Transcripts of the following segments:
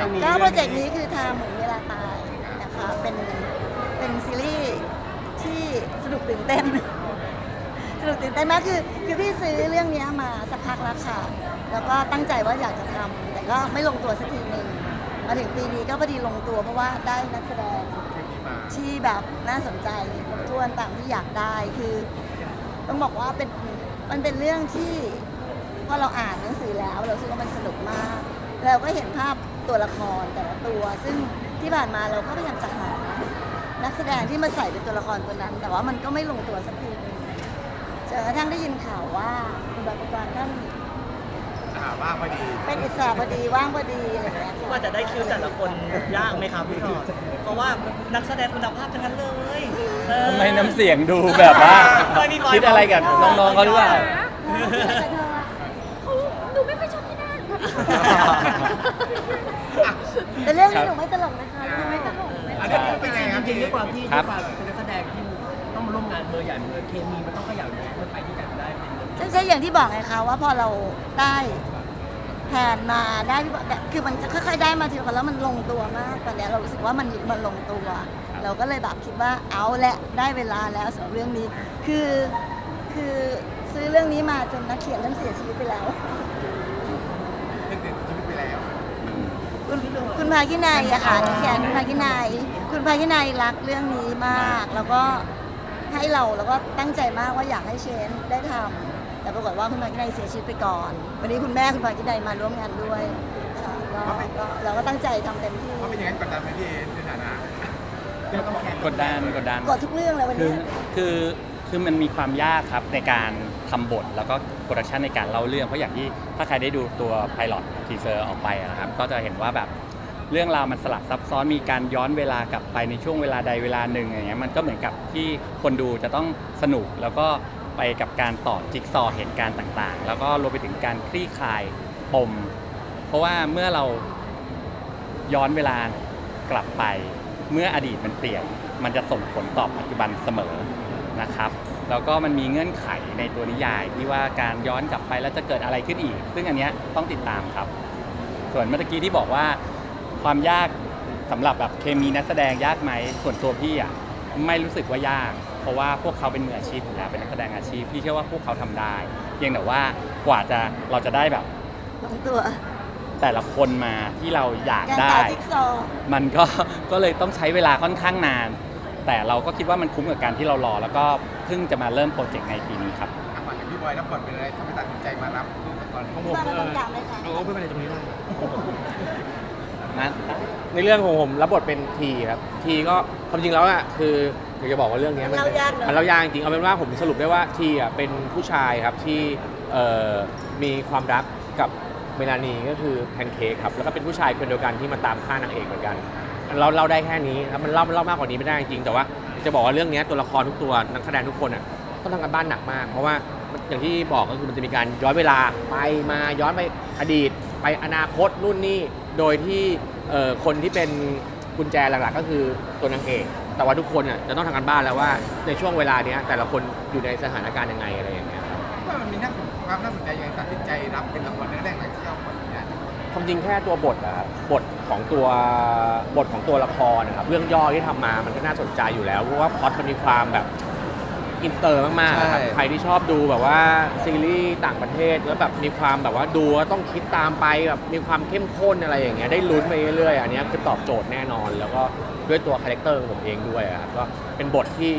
เรื่องนี้ก็โปรเจกต์นี้คือทางหมูเวลาตายนะคะเป็นเป็นซีรีส์ที่สนุกตื่นเต้น สนุกตื่นเต้นมากคือคือพี่ซื้อเรื่องเนี้ยมาสักพักแล้วค่ะ แล้วก็ตั้งใจว่าอยากจะทำแต่ก็ไม่ลงตัวสักทีหนึ่งมาถึงปีนี้ก็พอดีลงตัวเพราะว่าได้นักแสดงที่แบบน่าสนใจครบถ้วนตามที่อยากได้คือต้องบอกว่าเป็นมันเป็นเรื่องที่พอเราอ่านหนังสือแล้ว เรารู้สึกว่ามันสนุกมาก เราก็เห็นภาพ ตัวละครแต่ละตัว ซึ่งที่ผ่านมาเราก็พยายามจะหานักแสดงที่มาใส่เป็นตัวละครตัวนั้น แต่ว่ามันก็ไม่ลงตัวสักทีหนึงจนกระทั่งได้ยินข่าวว่าคุณบาปกรท่านอ่าว่างพอดีเป็นอิสระพอดีว่างพอดีอะไรอย่างเงี้ยค่ะว่าจะได้คิวแต่ละคนยากไหมครับพี่ชอตเพราะว่านักแสดงคุณภาพทั้งนั้นเลยเออทำไมน้ำเสียงดูแบบว่าไม่มีบอยคิดอะไรกับน้องๆเขาหรือเปล่าหนูไม่ค่อยชอบพี่นาฏค่ะ แต่เรื่องนี้หนูไม่ตลกนะคะไม่ตลกไม่ตอันลนี้กเป็นไงครับจริงๆด้วยความที่ครัด้วยบความเป็นนักแสดงที่ต้องมาร่วมงานเบอร์ใหญ่เบอร์เคมีมันต้องขยันนะมันไปด้วยกันได้เป็นใช่ใช่อย่างที่บอกไงคะว่าพอเราได้แผนมาได้ที่บอกแบบคือมันจะค่อยๆได้มาทีละคนแล้วมันลงตัวมากตอนเนี้ยเรารู้สึกว่ามันมันลงตัว เราก็เลยแบบคิดว่าเอาละได้เวลาแล้วสำหรับเรื่องนี้ คือคือซื้อเรื่องนี้มาจนนักเขียนท่านเสียชีวิตไปแล้ว เรื่องเด็ดชีวิตไปแล้ว คุณคุณพาคินายอะค่ะนักเขียนคุณพาคินายคุณพาคินายรักเรื่องนี้มาก แล้วก็ให้เราแล้วก็ตั้งใจมากว่าอยากให้เชนได้ทำแต่ปรากฏว่าคุณพาคินายเสียชีวิตไปก่อน วันนี้คุณแม่คุณพาคินายมาร่วมงานด้วยค่ะก็ก็เราก็ตั้งใจทำเต็มที่เพราะเป็นอย่างนั้นกดดันไหมพี่เอในฐานะที่เราต้องแข่งกดดันกดดัน กดทุกเรื่องเลยวันคือนี้ คือคือมันมีความยากครับในการ ทำบทแล้วก็โปรดักชันในการเล่าเรื่อง เพราะอย่างที่ถ้าใครได้ดูตัวไพลอตทีเซอร์ออกไปนะครับ ก็จะเห็นว่าแบบเรื่องราวมันสลับซับซ้อนมีการย้อนเวลากลับไปในช่วงเวลาใดเวลาหนึ่งอย่างเงี้ยมันก็เหมือนกับที่คนดูจะต้องสนุกแล้วก็ไปกับการต่อจิ๊กซอเหตุการณ์ต่างๆ แล้วก็รวมไปถึงการคลี่คลายปม เพราะว่าเมื่อเราย้อนเวลากลับไป เมื่ออดีตมันเปลี่ยน มันจะส่งผลต่อปัจจุบันเสมอนะครับ แล้วก็มันมีเงื่อนไขในตัวนิยายที่ว่าการย้อนกลับไปแล้วจะเกิดอะไรขึ้นอีก ซึ่งอันเนี้ยต้องติดตามครับ ส่วนเมื่อกี้ที่บอกว่าความยากสำหรับแบบเคมีนักแสดงยากไหมส่วนตัวพี่อะไม่รู้สึกว่ายาก เพราะว่าพวกเขาเป็นมืออาชีพอยู่แล้วเป็นนักแสดงอาชีพพี่เชื่อว่าพวกเขาทำได้เพียงแต่ว่ากว่าจะเราจะได้แบบลงตัว แต่ละคนมาที่เราอยากการได้ต่อจิ๊กซอว์มันก็ก็เลยต้องใช้เวลาค่อนข้างนาน แต่เราก็คิดว่ามันคุ้มกับการที่เรารอ แล้วก็เพิ่งจะมาเริ่มโปรเจกต์ในปีนี้ครับอะก่อนอย่างพี่บอยรับบทเป็นอะไรทำไมตัดสินใจมารับเรื่องละครของผมมาตรงกลางเลยค่ะเอาไม่เป็นไรตรงนี้ได้นะในเรื่องของผมรับบทเป็นทีครับทีก็ความจริงแล้วอะคืออยากจะบอกว่าเรื่องนี้มันเล่ายากเนอะ มันเล่ายากจริงเอาเป็นว่าผมสรุปได้ว่าทีอะเป็นผู้ชายครับที่เอ่อมีความรักกับเมลานีก็คือแพนเค้กครับแล้วก็เป็นผู้ชายคนเดียวกันที่มาตามฆ่านางเอกเหมือนกัน เราเล่าได้แค่นี้ครับมันเล่ามันเล่ามากกว่านี้ไม่ได้จริงแต่ว่าจะบอกว่าเรื่องนี้ตัวละครทุกตัวนักแสดงทุกคนอะต้องทำกันบ้านหนักมาก เพราะว่าอย่างที่บอกก็คือมันจะมีการย้อนเวลาไปมาย้อนไปอดีต ไปอนาคตนู่นนี่โดยที่คนที่เป็นกุญแจหลักๆ ก็คือตัวนางเอกแต่ว่าทุกคนอะจะต้องทำกันบ้านแล้วว่าในช่วงเวลาเนี้ยแต่ละคนอยู่ในสถานการณ์ยังไงอะไรอย่างเงี้ยครับว่ามันมีน่าสนความน่าสนใจยังไงตัดสินใจรับเป็นละครแรกในที่เรา คนนี้ความจริงแค่ตัวบทอะครับบทของตัวบทของตัวละครนะครับเรื่องย่อที่ทำมามันก็น่าสนใจอยู่แล้วเพราะว่าพล็อตมันมีความแบบอินเตอร์มากๆครับใครที่ชอบดูแบบว่าซีรีส์ต่างประเทศแล้วแบบมีความแบบว่าดูแล้วต้องคิดตามไปแบบมีความเข้มข้นอะไรอย่างเงี้ยได้ลุ้นไปเรื่อยๆอันเนี้ยคือตอบโจทย์แน่นอน แล้วก็ด้วยตัวคาแรคเตอร์ของผมเองด้วยอะครับก็เป็นบทที่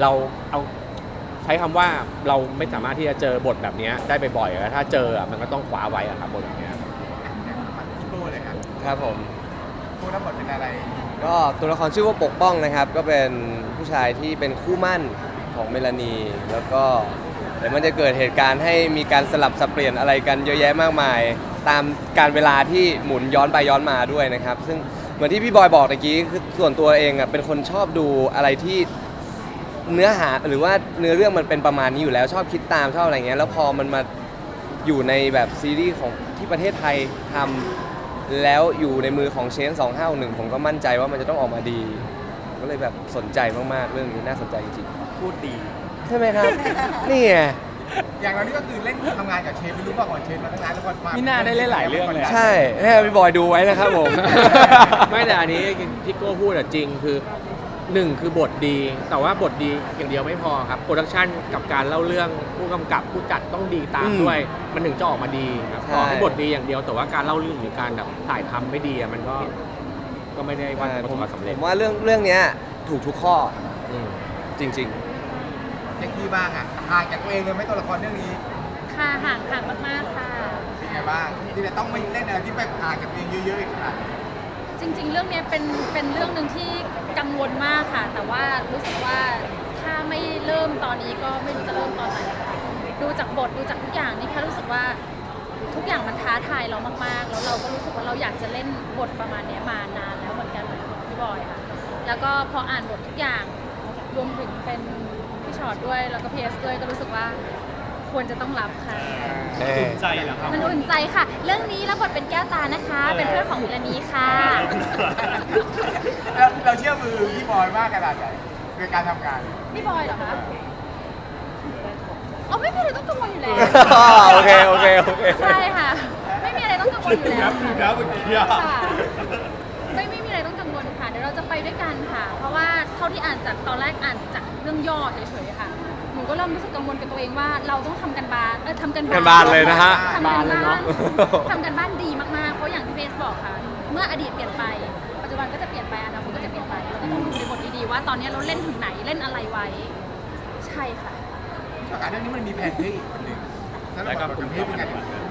เราเอาใช้คำว่าเราไม่สามารถที่จะเจอบทแบบเนี้ยได้บ่อยๆแล้วถ้าเจออะมันก็ต้องคว้าไว้อะครับบทแบบเนี้ยพี่โก้เลย ครับครับผมโก้รับบทเป็นอะไรก็ตัวละครชื่อว่าปกป้องนะครับ ก็เป็นผู้ชายที่เป็นคู่มั่นของเมลานี แล้วก็เดี๋ยวมันจะเกิดเหตุการณ์ให้มีการสลับสับเปลี่ยนอะไรกันเยอะแยะมากมาย ตามการเวลาที่หมุนย้อนไปย้อนมาด้วยนะครับ ซึ่งเหมือนที่พี่บอยบอกตะกี้คือส่วนตัวเองอะเป็นคนชอบดูอะไรที่เนื้อหาหรือว่าเนื้อเรื่องมันเป็นประมาณนี้อยู่แล้วชอบคิดตามชอบอะไรเงี้ยแล้วพอมันมาอยู่ในแบบซีรีส์ของที่ประเทศไทยทำ แล้วอยู่ในมือของเชน2561ผมก็มั่นใจว่ามันจะต้องออกมาดี ก็เลยแบบสนใจมากๆ เรื่องนี้น่าสนใจจริงพูดดี ๆใช่ไหมครับ นี่ไงอย่างเรานี่ก็คือเล่นทำงานกับเชฟไม่รู้ว่าก่อนเชฟมาตั้งนานแล้วพอมาไม่น่าได้เล่นหลายเรื่องเลยอะ ใช่ให้พี่บอยดูไว้นะครับผม ไม่แต่อันนี้ที่โก้พูดอะจริงคือ หนึ่งคือบทดี แต่ว่าบทดีอย่างเดียวไม่พอครับโปรดักชันกับการเล่าเรื่องผู้กำกับผู้จัดต้องดีตามอืมด้วย มันถึงจะออกมาดีครับใช่ ต่อให้บทดีอย่างเดียวแต่ว่าการเล่าเรื่องหรือการแบบถ่ายทำไม่ดีอะมันก็ก็ไม่ได้ว่าจะประสบความสำผเร็จมว่าเรื่องเรื่องเนี้ยถูกทุกข้ออืม จริงแจ็คกี้บ้างอะห่างจากตัวเองเลยไหมตัวละครเรื่องนี้ค่ะห่างห่างมากๆค่ะ เป็นไงบ้างที่จะต้องไม่เล่นอะไรที่แบบห่างจากตัวเองเยอะๆอีกขนาดนี้จริง ๆ เรื่องเนี้ยเป็นเป็นเรื่องหนึ่งที่ กังวลมากค่ะ แต่ว่ารู้สึกว่าถ้าไม่เริ่มตอนนี้ก็ไม่รู้จะเริ่มตอนไหนดูจากบทดูจากทุกอย่างนี่แค่รู้สึกว่าทุกอย่างมันท้าทายเรามากๆ แล้วเราก็รู้สึกว่าเราอยากจะเล่นบทประมาณเนี้ยมานานแล้วเหมือนกันเหมือนของพี่บอยค่ะ แล้วก็พออ่านบททุกอย่างรวมถึงเป็นพี่ชอตด้วยแล้วก็พีเอสด้วยก็รู้สึกว่า ควรจะต้องรับค่ะๆเอ้ยใจเหรอครับ มันอุ่นใจค่ะ เรื่องนี้รับบทเป็นแก้วตานะคะ เป็นเพื่อนของมิลานีค่ะแล้วเราเชื่อมือพี่บอยมากขนาดไหนในการทำงาน พี่บอยเหรอคะอ๋อไม่มีอะไรต้องกังวลอยู่แล้ว โอเค โอเค โอเค ใช่ค่ะ ไม่มีอะไรต้องกังวลอยู่แล้วค่ะ ค่ะไม่ไม่มีอะไรต้องกังวลค่ะ เดี๋ยวเราจะไปด้วยกันค่ะ เพราะว่าเท่าที่อ่านจากตอนแรกอ่านจากเรื่องย่อเฉยๆค่ะหนู ก็เริ่มรู้สึกกังวลกับตัวเองว่าเราต้องทำกันบ้านเออทำกันกันบ้านเลยนะฮะทำกันเลยบ้าเนาะนทำกันบ้านดีมากๆ เพราะอย่างที่เบสบอกค่ะ เมื่ออดีตเปลี่ยนไป ปัจจุบันก็จะเปลี่ยนไปอนาคตก็จะเปลี่ยนไปเราก็ต้องดูในบทดีๆว่าตอนนี้เราเล่นถึงไหนเล่นอะไรไว้ ใช่ค่ะ ประกาศเรื่องนี้มันมีแผนที่อีกคนหนึ่งแล้วเราแบบกับพี่เป็นไง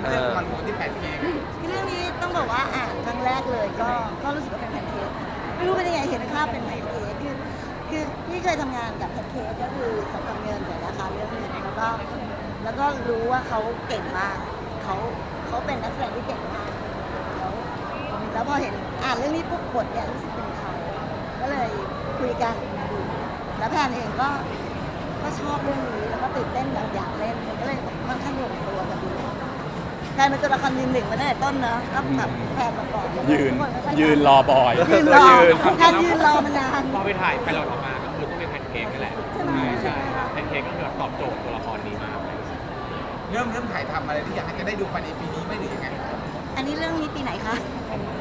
เรื่องมันโมที่แผนที่คือเรื่องนี้ต้องบอกว่าอ่านครั้งแรกเลยก็ก็รู้สึกว่าเป็นแพนเค้กไม่รู้เป็นยังไงเห็นภาพเป็นแพนเค้ก คือพี่เคยทำงานกับแพนเค้กก็คือสำคัญเงินแต่ราคาเรื่องหนึงแล้วก็แล้วก็รู้ว่าเขาเก่งมากเขาเขาเป็นนักแสดงที่เก่งมากแล้วแล้วพอเห็นอ่านเรื่องนี้ปุ๊บบทเนี่ยรู้สึกเป็นเขาก็เลยคุยกันดูแล้วแพนเองก็ก็ชอบเรื่องนี้แล้วก็ตื่นเต้นอยากอยากเล่นก็เลยค่อนข้าง แพนเป็นตัวละครยืนหนึ่งมาตั้งแต่ต้นเนอะก็แบบแพนมาก่อนยืนทุกคก็ใช้ยืนรอบอยยืนรอยืนแพนยืนรอมานานพอไปถ่ายไปเราออกมาก็คือต้องเป็นแพนเค้กนี่แหละใช่ไหมใช่ครับแพนเค้กก็คือตอบโจทย์ตัวละครนี้มากเริ่มเริ่มถ่ายทำอะไรที่อยากจะได้ดูภายในปีนี้ไม่หรือยังไงอันนี้เรื่องนี้ปีไหนคะ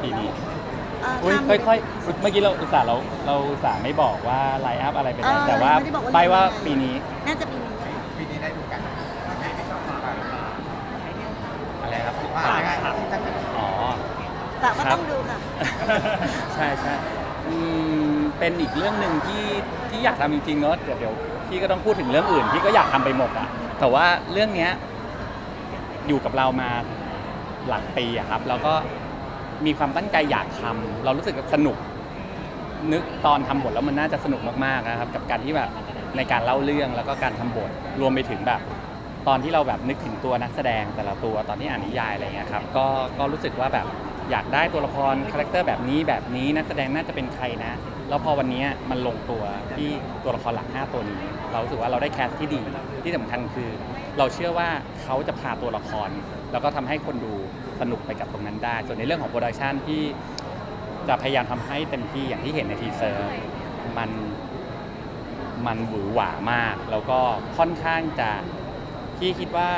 ปีนี้เอ่ออุ้ยทำค่อยๆเมื่อกี้เราอุตส่าห์เราเราอุตส่าห์ไม่บอกว่าไลน์อัพอะไรเป็นเออะไรอแต่ว่าไม่ได้บอกว่าใบว่าเรื่องอะไรปีนี้น่าจะปีนี้ปีนี้ได้ดูกันถ้าใครไม่ชอบฟัง อะไรครับ ว่าอะไรกันถ้าเกิดอ๋อ ฝากว่าครับต้องดูค่ะ ใช่ใช่อืมเป็นอีกเรื่องหนึ่งที่ที่อยากทำจริงๆเนอะเดี๋ยวเดี๋ยวพี่ก็ต้องพูดถึงเรื่องอื่นพี่ก็อยากทำไปหมดอะแต่ว่าเรื่องเนี้ยอยู่กับเรามาหลักปีอะครับ แล้วก็มีความตั้งใจอยากทำเรารู้สึกสนุก นึกตอนทำบทแล้วมันน่าจะสนุกมากๆนะครับ กับการที่แบบในการเล่าเรื่องแล้วก็การทำบทรวมไปถึงแบบ ตอนที่เราแบบนึกถึงตัวนักแสดงแต่ละตัวตอนที่อ่านนิยายอะไรเงี้ยครับก็ก็รู้สึกว่าแบบอยากได้ตัวละครคาแรคเตอร์แบบนี้แบบนี้นักแสดงน่าจะเป็นใครนะ แล้วพอวันนี้มันลงตัวที่ตัวละครหลัก 5 ตัวนี้ เรารู้สึกว่าเราได้แคสที่ดีที่สำคัญคือ เราเชื่อว่าเขาจะพาตัวละคร แล้วก็ทำให้คนดูสนุกไปกับตรงนั้นได้ ส่วนในเรื่องของโปรดักชันที่จะพยายามทำให้เต็มที่อย่างที่เห็นในทีเซอร์มันมันหวือหวามาก แล้วก็ค่อนข้างจะ พี่คิดว่า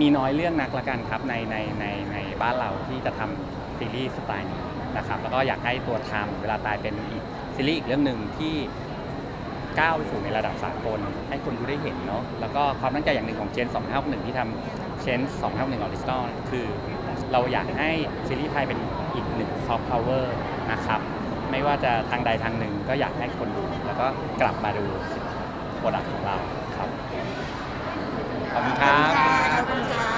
มีน้อยเรื่องนักละกันครับในในในในบ้านเราที่จะทำซีรีส์สไตล์นี้นะครับแล้วก็อยากให้ตัวไทำเวลาตายเป็นอีกซีรีส์อีกเรื่องหนึ่งที่ก้าวไปสู่ในระดับสากลให้คนดูได้เห็นเนาะแล้วก็ความตั้งใจอย่างหนึ่งของเจน251ที่ทำเชน251ออริจินอลคือเราอยากให้ซีรีส์ไทยเป็นอีกหนึ่งซอฟต์พาวเวอร์นะครับไม่ว่าจะทางใดทางหนึ่งก็อยากให้คนดู แล้วก็กลับมาดูโปรดักต์ของเราครับ ขอบคุณครับครับ